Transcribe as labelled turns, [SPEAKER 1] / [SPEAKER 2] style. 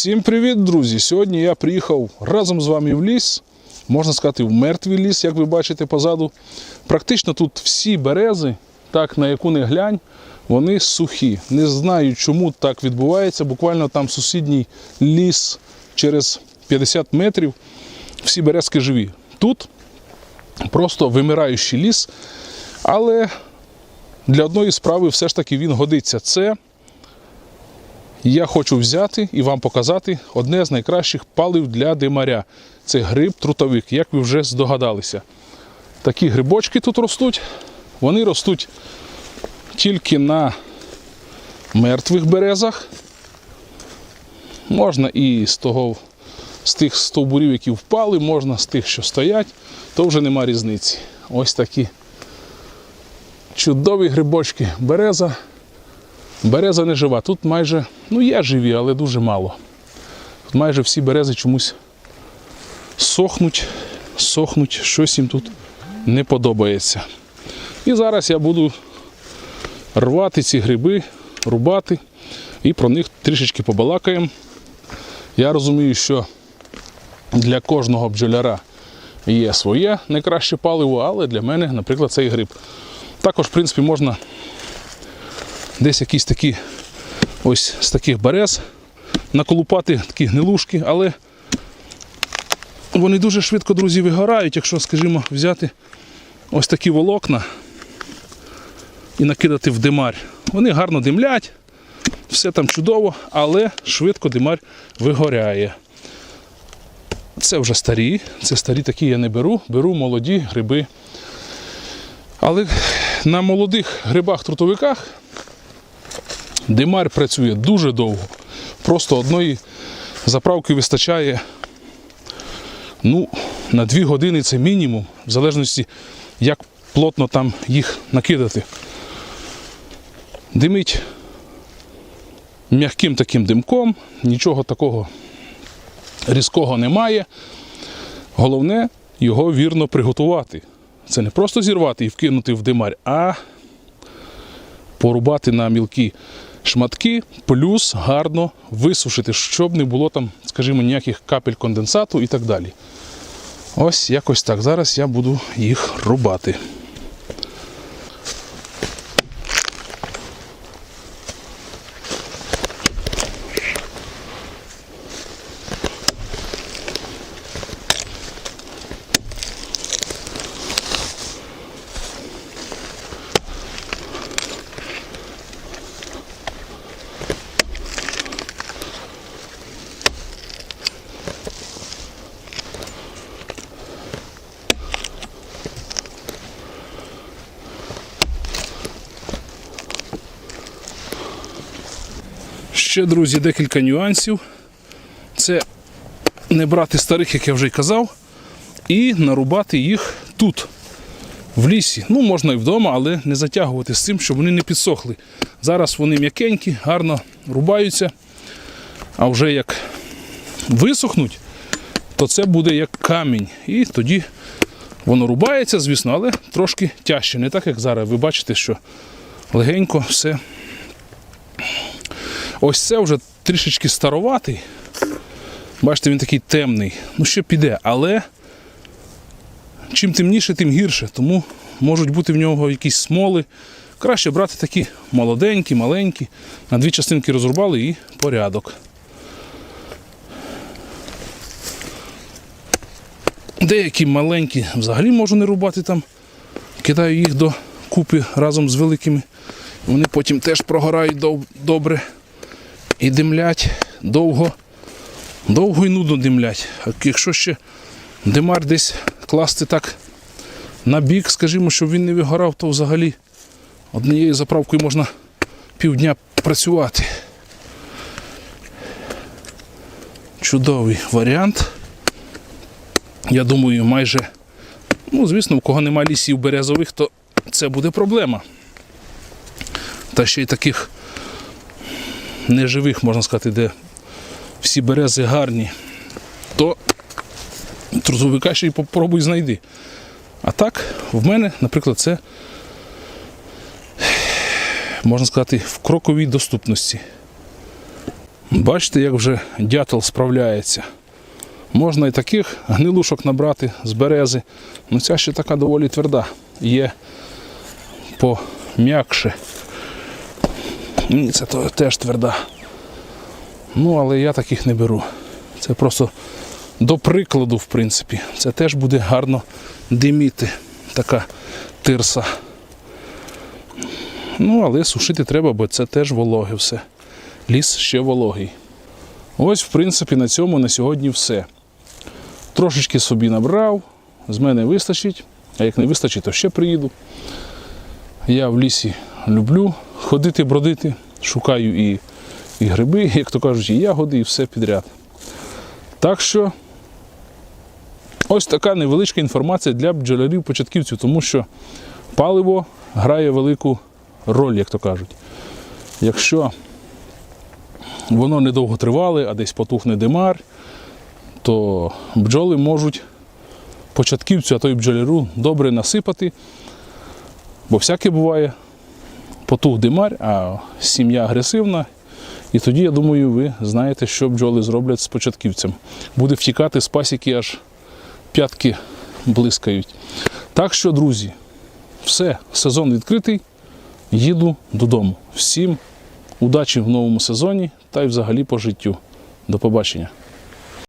[SPEAKER 1] Всім привіт, друзі! Сьогодні я приїхав разом з вами в ліс, можна сказати, в мертвий ліс, як ви бачите позаду. Практично тут всі берези, так на яку не глянь, вони сухі. Не знаю, чому так відбувається. Буквально там сусідній ліс через 50 метрів. Всі березки живі. Тут просто вимираючий ліс, але для одної справи все ж таки він годиться. Це я хочу взяти і вам показати одне з найкращих палив для димаря. Це гриб трутовик, як ви вже здогадалися. Такі грибочки тут ростуть. Вони ростуть тільки на мертвих березах. Можна і з того, з тих стовбурів, які впали, можна з тих, що стоять, то вже нема різниці. Ось такі чудові грибочки. Береза Береза не жива. Тут майже, ну є живі, але дуже мало. Тут майже всі берези чомусь сохнуть, сохнуть, щось їм тут не подобається. І зараз я буду рвати ці гриби, рубати і про них трішечки побалакаємо. Я розумію, що для кожного бджоляра є своє найкраще паливо, але для мене, наприклад, цей гриб. Також, в принципі, можна десь якісь такі ось з таких берез наколупати такі гнилушки, але вони дуже швидко, друзі, вигорають, якщо, скажімо, взяти ось такі волокна і накидати в димар. Вони гарно димлять, все там чудово, але швидко димар вигоряє. Це вже старі, це старі такі я не беру, беру молоді гриби. Але на молодих грибах-трутовиках Димар працює дуже довго. Просто одної заправки вистачає ну, на 2 години це мінімум, в залежності, як плотно там їх накидати. Димить м'яким таким димком, нічого такого різкого немає. Головне його вірно приготувати. Це не просто зірвати і вкинути в димар, а порубати на мілкі шматки, плюс гарно висушити, щоб не було там, скажімо, ніяких капель конденсату і так далі. Ось якось так. Зараз я буду їх рубати. Ще, друзі, декілька нюансів. Це не брати старих, як я вже й казав, і нарубати їх тут, в лісі. Ну, можна і вдома, але не затягувати з цим, щоб вони не підсохли. Зараз вони м'якенькі, гарно рубаються. А вже як висохнуть, то це буде як камінь. І тоді воно рубається, звісно, але трошки тяжче. Не так, як зараз. Ви бачите, що легенько все Ось це вже трішечки староватий. Бачите, він такий темний. Ну, ще піде, але чим темніше, тим гірше. Тому можуть бути в нього якісь смоли. Краще брати такі молоденькі, маленькі. На дві частинки розрубали і порядок. Деякі маленькі взагалі можу не рубати там. Кидаю їх до купи разом з великими. Вони потім теж прогорають добре і димлять довго, довго і нудно димлять. Якщо ще димар десь класти так на бік, скажімо, щоб він не вигорав, то взагалі однією заправкою можна півдня працювати. Чудовий варіант. Я думаю, майже, ну, звісно, у кого немає лісів березових, то це буде проблема. Та ще й таких неживих, можна сказати, де всі берези гарні, то трузовика ще й попробуй знайди. А так, в мене, наприклад, це, можна сказати, в кроковій доступності. Бачите, як вже дятел справляється. Можна і таких гнилушок набрати з берези. Ну ця ще така доволі тверда. Є пом'якше. Ні, це теж тверда. Ну, але я таких не беру. Це просто до прикладу, в принципі. Це теж буде гарно диміти. Така тирса. Ну, але сушити треба, бо це теж вологе все. Ліс ще вологий. Ось, в принципі, на цьому на сьогодні все. Трошечки собі набрав, з мене вистачить, а як не вистачить, то ще приїду. Я в лісі люблю ходити, бродити, шукаю і, і гриби, як то кажуть, і ягоди, і все підряд. Так що ось така невеличка інформація для бджолярів-початківців, тому що паливо грає велику роль, як то кажуть. Якщо воно недовго тривале, а десь потухне димар, то бджоли можуть початківцю, а то й бджоляру добре насипати, бо всяке буває. Потух димар, а сім'я агресивна. І тоді, я думаю, ви знаєте, що бджоли зроблять з початківцем. Буде втікати з пасіки, аж п'ятки блискають. Так що, друзі, все, сезон відкритий. Їду додому. Всім удачі в новому сезоні та й взагалі по життю. До побачення.